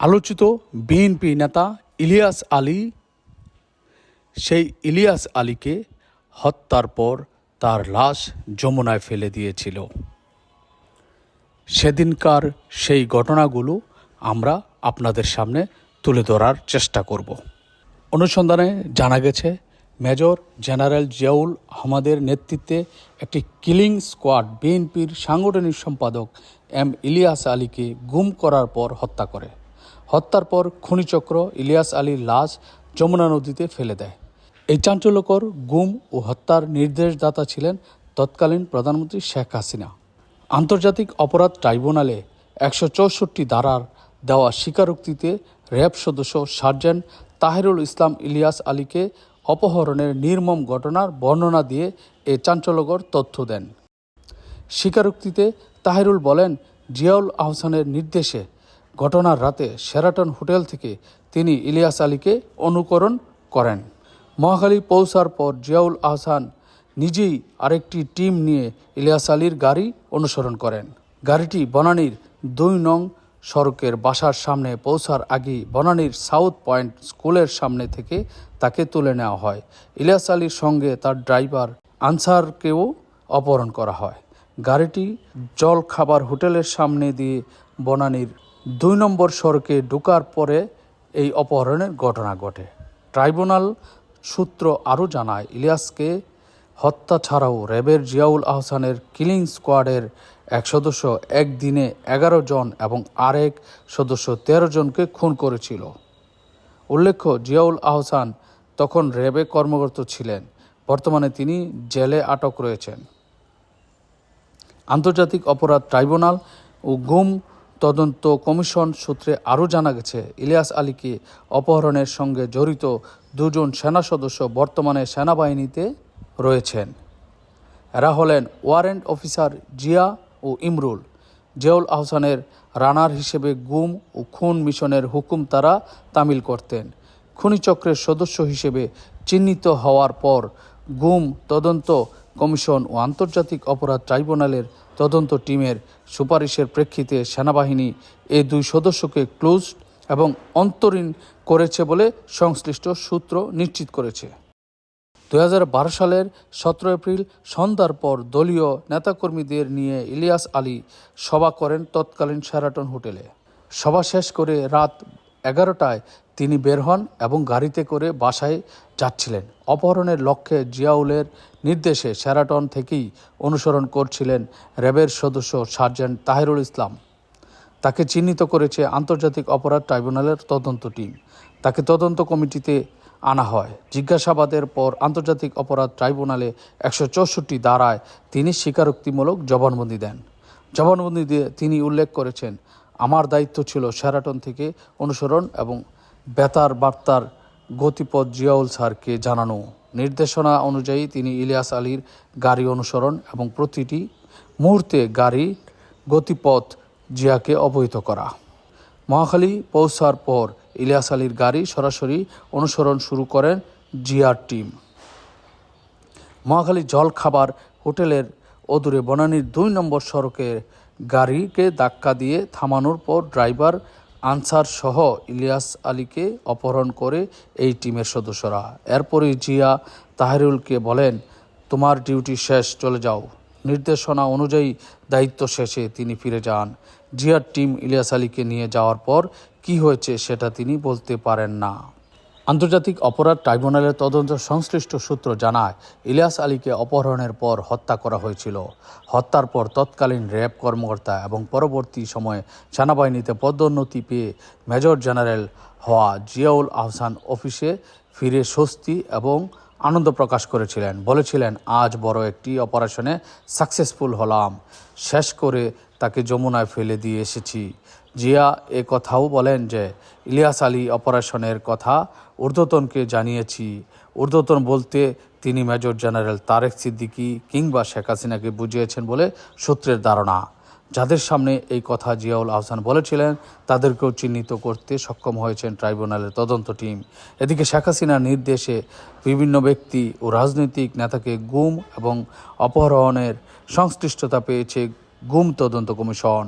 আলোচিত বিএনপি নেতা ইলিয়াস আলী, সেই ইলিয়াস আলীকে হত্যার পর তার লাশ যমুনায় ফেলে দিয়েছিল। সেদিনকার সেই ঘটনাগুলো আমরা আপনাদের সামনে তুলে ধরার চেষ্টা করব। অনুসন্ধানে জানা গেছে, মেজর জেনারেল জিয়াউল আহমদের নেতৃত্বে একটি কিলিং স্কোয়াড বিএনপির সাংগঠনিক সম্পাদক এম ইলিয়াস আলীকে গুম করার পর হত্যা করে। হত্যার পর খনিচক্র ইলিয়াস আলীর লাশ যমুনা নদীতে ফেলে দেয়। এই চাঞ্চল্যকর গুম ও হত্যার নির্দেশদাতা ছিলেন তৎকালীন প্রধানমন্ত্রী শেখ হাসিনা। আন্তর্জাতিক অপরাধ ট্রাইব্যুনালে একশো চৌষট্টি ধারার দেওয়া স্বীকারোক্তিতে র্যাব সদস্য সার্জেন্ট তাহিরুল ইসলাম ইলিয়াস আলীকে অপহরণের নির্মম ঘটনার বর্ণনা দিয়ে এ চাঞ্চল্যকর তথ্য দেন। স্বীকারোক্তিতে তাহিরুল বলেন, জিয়াউল আহসানের নির্দেশে ঘটনার রাতে শেরাটন হোটেল থেকে তিনি ইলিয়াস আলীকে অনুকরণ করেন। মহাখালী পৌঁছার পর জিয়াউল আহসান নিজেই আরেকটি টিম নিয়ে ইলিয়াস আলীর গাড়ি অনুসরণ করেন। গাড়িটি বনানীর দুই নং সড়কের বাসার সামনে পৌঁছার আগেই বনানীর সাউথ পয়েন্ট স্কুলের সামনে থেকে তাকে তুলে নেওয়া হয়। ইলিয়াস আলীর সঙ্গে তার ড্রাইভার আনসারকেও অপহরণ করা হয়। গাড়িটি জল খাবার হোটেলের সামনে দিয়ে বনানীর দুই নম্বর সড়কে ঢোকার পরে এই অপহরণের ঘটনা ঘটে। ট্রাইব্যুনাল সূত্র আরও জানায়, ইলিয়াসকে হত্যা ছাড়াও র্যাবের জিয়াউল আহসানের কিলিং স্কোয়াডের এক সদস্য একদিনে এগারো জন এবং আরেক সদস্য তেরো জনকে খুন করেছিল। উল্লেখ্য, জিয়াউল আহসান তখন র্যাবে কর্মরত ছিলেন। বর্তমানে তিনি জেলে আটক রয়েছেন। আন্তর্জাতিক অপরাধ ট্রাইব্যুনাল ও গুম তদন্ত কমিশন সূত্রে আরও জানা গেছে, ইলিয়াস আলীকে অপহরণের সঙ্গে জড়িত দুজন সেনা সদস্য বর্তমানে সেনাবাহিনীতে রয়েছেন। এরা হলেন ওয়ারেন্ট অফিসার জিয়া ও ইমরুল। জিয়াউল আহসানের রানার হিসেবে গুম ও খুন মিশনের হুকুম তারা তামিল করতেন। খনিচক্রের সদস্য হিসেবে চিহ্নিত হওয়ার পর গুম তদন্ত কমিশন ও আন্তর্জাতিক অপরাধ ট্রাইব্যুনালের তদন্ত টিমের সুপারিশের প্রেক্ষিতে সেনাবাহিনী এই দুই সদস্যকে ক্লোজ এবং অন্তরীণ করেছে বলে সংশ্লিষ্ট সূত্র নিশ্চিত করেছে। দু হাজার বারো সালের সতেরো এপ্রিল সন্ধ্যার পর দলীয় নেতাকর্মীদের নিয়ে ইলিয়াস আলী সভা করেন তৎকালীন শেরাটন হোটেলে। সভা শেষ করে রাত এগারোটায় তিনি বের হন এবং গাড়িতে করে বাসায় যাচ্ছিলেন। অপহরণের লক্ষ্যে জিয়াউলের নির্দেশে শেরাটন থেকেই অনুসরণ করছিলেন র্যাবের সদস্য সার্জেন্ট তাহিরুল ইসলাম। তাকে চিহ্নিত করেছে আন্তর্জাতিক অপরাধ ট্রাইব্যুনালের তদন্ত টিম। তাকে তদন্ত কমিটিতে আনা হয়। জিজ্ঞাসাবাদের পর আন্তর্জাতিক অপরাধ ট্রাইব্যুনালে একশো চৌষট্টি ধারায় তিনি স্বীকারোক্তিমূলক জবানবন্দি দেন। জবানবন্দি দিয়ে তিনি উল্লেখ করেছেন, আমার দায়িত্ব ছিল শেরাটন থেকে অনুসরণ এবং বেতার বার্তার গতিপথ জিয়াউল স্যারকে জানানো। নির্দেশনা অনুযায়ী তিনি ইলিয়াস আলীর গাড়ি অনুসরণ এবং প্রতিটি মুহূর্তে গাড়ি গতিপথ জিয়াকে অবহিত করা। মহাখালী পৌঁছার পর ইলিয়াস আলীর গাড়ি সরাসরি অনুসরণ শুরু করেন জিয়ার টিম। মহাখালী জল খাবার হোটেলের অদূরে বনানীর দুই নম্বর সড়কে গাড়িকে ধাক্কা দিয়ে থামানোর পর ড্রাইভার আনসার সহ ইলিয়াস আলীকে অপহরণ করে এই টিমের সদস্যরা। এরপরই জিয়া তাহরুলকে বলেন, তোমার ডিউটি শেষ, চলে যাও। নির্দেশনা অনুযায়ী দায়িত্ব শেষে তিনি ফিরে যান। জিয়ার টিম ইলিয়াস আলীকে নিয়ে যাওয়ার পর কি হয়েছে সেটা তিনি বলতে পারেন না। আন্তর্জাতিক অপরাধ ট্রাইব্যুনালের তদন্ত সংশ্লিষ্ট সূত্র জানায়, ইলিয়াস আলীকে অপহরণের পর হত্যা করা হয়েছিল। হত্যার পর তৎকালীন র্যাব কর্মকর্তা এবং পরবর্তী সময়ে সেনাবাহিনীতে পদোন্নতি পেয়ে মেজর জেনারেল হওয়া জিয়াউল আহসান অফিসে ফিরে স্বস্তি এবং আনন্দ প্রকাশ করেছিলেন। বলেছিলেন, আজ বড় একটি অপারেশনে সাকসেসফুল হলাম। শেষ করে তাকে যমুনায় ফেলে দিয়ে এসেছি। জিয়া এ কথাও বলেন যে, ইলিয়াস আলী অপারেশনের কথা ঊর্ধ্বতনকে জানিয়েছি। ঊর্ধ্বতন বলতে তিনি মেজর জেনারেল তারেক সিদ্দিকী কিংবা শেখ হাসিনাকে বুঝিয়েছেন বলে সূত্রের ধারণা। যাদের সামনে এই কথা জিয়াউল আহসান বলেছিলেন, তাদেরকেও চিহ্নিত করতে সক্ষম হয়েছেন ট্রাইব্যুনালের তদন্ত টিম। এদিকে শেখ হাসিনার নির্দেশে বিভিন্ন ব্যক্তি ও রাজনৈতিক নেতাকে গুম এবং অপহরণের সংশ্লিষ্টতা পেয়েছে গুম তদন্ত কমিশন।